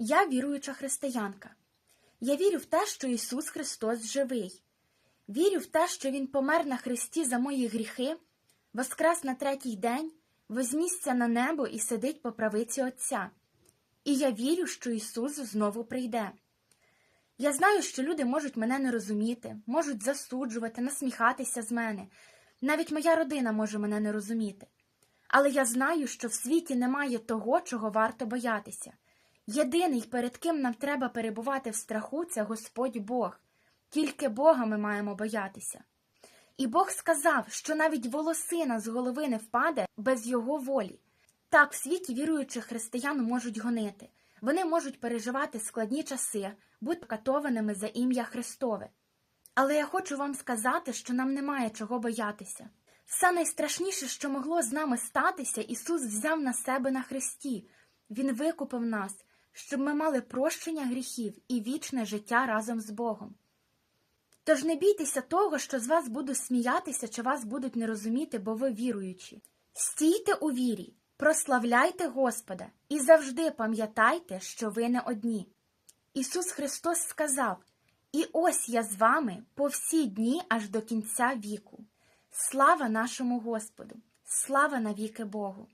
Я віруюча християнка. Я вірю в те, що Ісус Христос живий. Вірю в те, що Він помер на хресті за мої гріхи, воскрес на третій день, вознісся на небо і сидить по правиці Отця. І я вірю, що Ісус знову прийде. Я знаю, що люди можуть мене не розуміти, можуть засуджувати, насміхатися з мене. Навіть моя родина може мене не розуміти. Але я знаю, що в світі немає того, чого варто боятися. Єдиний, перед ким нам треба перебувати в страху, це Господь Бог. Тільки Бога ми маємо боятися. І Бог сказав, що навіть волосина з голови не впаде без Його волі. Так, в світі віруючих християн можуть гонити. Вони можуть переживати складні часи, бути катованими за ім'я Христове. Але я хочу вам сказати, що нам немає чого боятися. Все найстрашніше, що могло з нами статися, Ісус взяв на себе на хресті. Він викупив нас, щоб ми мали прощення гріхів і вічне життя разом з Богом. Тож не бійтеся того, що з вас будуть сміятися чи вас будуть не розуміти, бо ви віруючі. Стійте у вірі, прославляйте Господа і завжди пам'ятайте, що ви не одні. Ісус Христос сказав: І ось я з вами по всі дні аж до кінця віку. Слава нашому Господу! Слава навіки Богу!